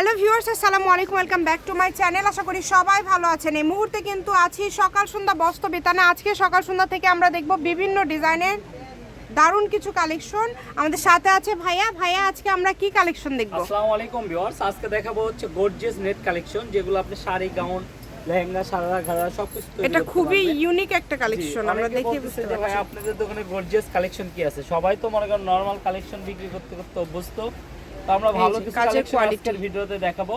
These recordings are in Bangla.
হ্যালো ভিউয়ার্স আসসালামু আলাইকুম welcome back to my channel. আশা করি সবাই ভালো আছেন। এই মুহূর্তে কিন্তু আছি সকাল সন্ধ্যা বস্ত্র বিতানে। আজকে সকাল সন্ধ্যা থেকে আমরা দেখব বিভিন্ন ডিজাইনের দারুণ কিছু কালেকশন। আমাদের সাথে আছে ভাইয়া। ভাইয়া আজকে আমরা কি কালেকশন দেখব? আসসালামু আলাইকুম ভিউয়ার্স। আজকে দেখাবো হচ্ছে গর্জিয়াস নেট কালেকশন যেগুলো আপনি শাড়ি গাউন লেহেঙ্গা সারা ঘাড়া সবকিছু এটা খুবই ইউনিক একটা কালেকশন আমরা দেখে বুঝতে যে ভাই পারছি আপনাদের দোকানে গর্জিয়াস কালেকশন কি আছে? সবাই তো মনে করেন নরমাল কালেকশন বিক্রি করতে করতে অভ্যস্ত। তো আমরা ভালো কিছু কাজের কালেকশন আজকের ভিডিওতে দেখাবো।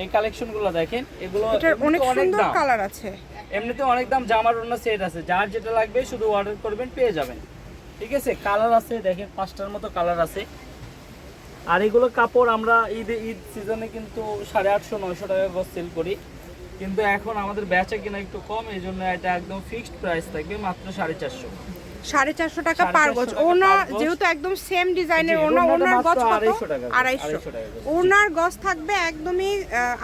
এই কালেকশনগুলো দেখেন এগুলো অনেক সুন্দর কালার আছে। এমনিতে অনেক দাম জামার অন্য সেট আছে। যার যেটা লাগবে শুধু অর্ডার করবেন পেয়ে যাবেন। ঠিক আছে? কালার আছে দেখেন পাঁচটার মতো কালার আছে। আর এগুলো কাপড় আমরা ঈদ ঈদ সিজনে কিন্তু সাড়ে আটশো নয়শো টাকা গজ সেল করি। কিন্তু এখন আমাদের বেচা কিনা একটু কম এই জন্য এটা একদম ফিক্সড প্রাইস থাকবে মাত্র সাড়ে চারশো। সাড়ে চারশো টাকা পার গজ। টাকা ওনা per গজ। যেহেতু একদম সেম ডিজাইনের ওনা ওনার গজ কত? 250 টাকা আড়াইশো। ওনার গজ থাকবে একদমই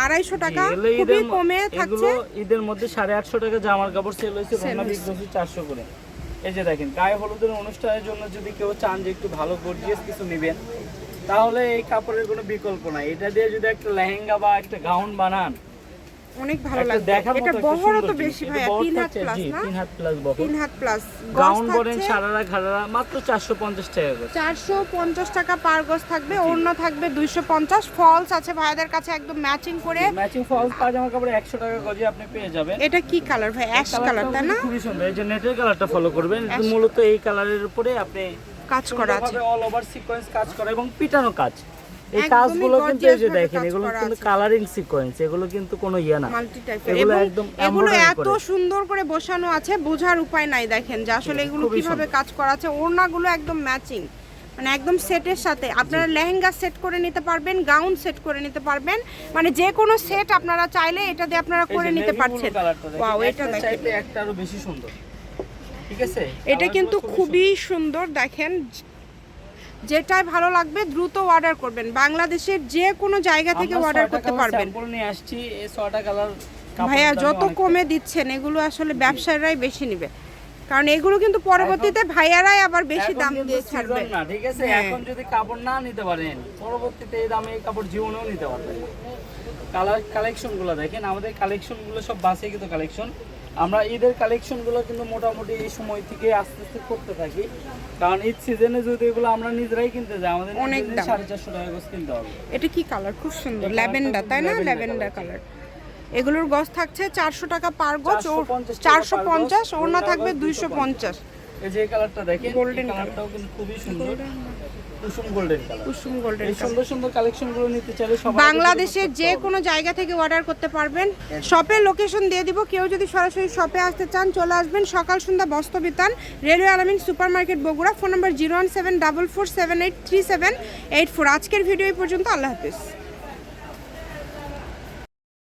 আড়াইশো টাকা। খুবই কমে থাকছে। ঈদের মধ্যে সাড়ে আটশো টাকা জামার কাপড় সেল হয়েছে হয়েছে। চারশো করে। এই যে দেখেন গায়ে হলুদের অনুষ্ঠানের জন্য যদি কেউ চান যে একটু ভালো গর্জিয়াস কিছু নেবেন তাহলে এই কাপড়ের কোনো বিকল্প নাই। এটা দিয়ে যদি একটা লেহেঙ্গা বা একটা গাউন বানান অনেক ভালো লাগবে। এটা বহরও তো বেশি বহর তিন হাত প্লাস না? তিন হাত প্লাস বহর। তিন হাত প্লাস গাউন বলেন সারারা ঘাড়ারা মাত্র চারশো পঞ্চাশ টাকা করে। চারশো পঞ্চাশ টাকা পার গজ থাকবে অন্য থাকবে দুইশো পঞ্চাশ। ফলস আছে ভাইদের কাছে একদম ম্যাচিং করে। ম্যাচিং ফলস পাজামা কাপড় একশো টাকা গজে আপনি পেয়ে যাবেন। এটা কি কালার ভাই? অ্যাশ কালার তাই না? খুবই সুন্দর। এই যে নেটের কালারটা ফলো করবেন মূলত এই কালারের উপরে আপনি কাজ করা আছে। অল ওভার সিকোয়েন্স কাজ করা এবং পিটানো কাজ। এই কাজগুলো কিন্তু এই যে দেখেন এগুলো কিন্তু কালারিং সিকোয়েন্স এগুলো কিন্তু কোনো ইয়ে না। এগুলো একদম এগুলো এত সুন্দর করে বসানো আছে বোঝার উপায় নাই দেখেন যে আসলে এগুলো কীভাবে কাজ করা আছে। ওড়নাগুলো একদম ম্যাচিং মানে একদম সেটের সাথে। আপনারা লেহেঙ্গা সেট করে নিতে পারবেন গাউন সেট করে নিতে পারবেন। মানে যে কোনো সেট আপনারা চাইলে এটা দিয়ে আপনারা করে নিতে পারছেন। ওয়াও এটা দেখেন। একটা আরও বেশি সুন্দর। ঠিক আছে? এটা কিন্তু খুবই সুন্দর দেখেন। যেটাই ভালো লাগবে দ্রুত অর্ডার করবেন। বাংলাদেশের যে কোনো জায়গা থেকে অর্ডার করতে পারবেন। নিয়ে আসছি এই ছয়টা কালার ভাইয়া যত কমে দিচ্ছেন এগুলো আসলে ব্যবসায়ীরাই বেশি নেবে। কারণ এগুলো কিন্তু পরবর্তীতে ভাইয়ারাই আবার বেশি দাম দিয়ে ছাড়বে। না ঠিক আছে? হ্যাঁ। এখন যদি কাপড় না নিতে পারেন পরবর্তীতে এই দামে এই কাপড় জীবনেও নিতে পারবেন। কালার কালেকশনগুলো দেখেন আমাদের কালেকশনগুলো সব বাসে কিন্তু কালেকশন আমরা ঈদের কালেকশনগুলো কিন্তু মোটামুটি এই সময় থেকে আস্তে আস্তে করতে থাকি। কারণ ঈদ সিজনে যদি এগুলো আমরা নিজেরাই কিনতে যাই আমাদের অনেক। সাড়ে চারশো টাকা গোছ কিনতে হবে। এটা কি কালার খুব সুন্দর। ল্যাভেন্ডার তাই না? ল্যাভেন্ডার কালার এগুলোর গছ থাকছে চারশো টাকা পার গজ চারশো পঞ্চাশ ওর না থাকবে দুইশো পঞ্চাশ। এই যে কালারটা দেখেন এই কালারটাও কিন্তু খুবই সুন্দর। কুসুম গোল্ডেন কালার কুসুম গোল্ডেন এই সুন্দর সুন্দর কালেকশন নিতে চাইলে সবাই বাংলাদেশের যে কোনো জায়গা থেকে অর্ডার করতে পারবেন। শপের লোকেশন দিয়ে দিব। কেউ যদি সরাসরি শপে আসতে চান চলে আসবেন সকাল সন্ধ্যা বস্ত্র বস্তবিতান railway Alamin super market Bogura. Phone number zero one seven double four seven eight three seven eight four আজকের ভিডিও এই পর্যন্ত। আল্লাহ হাফিজ।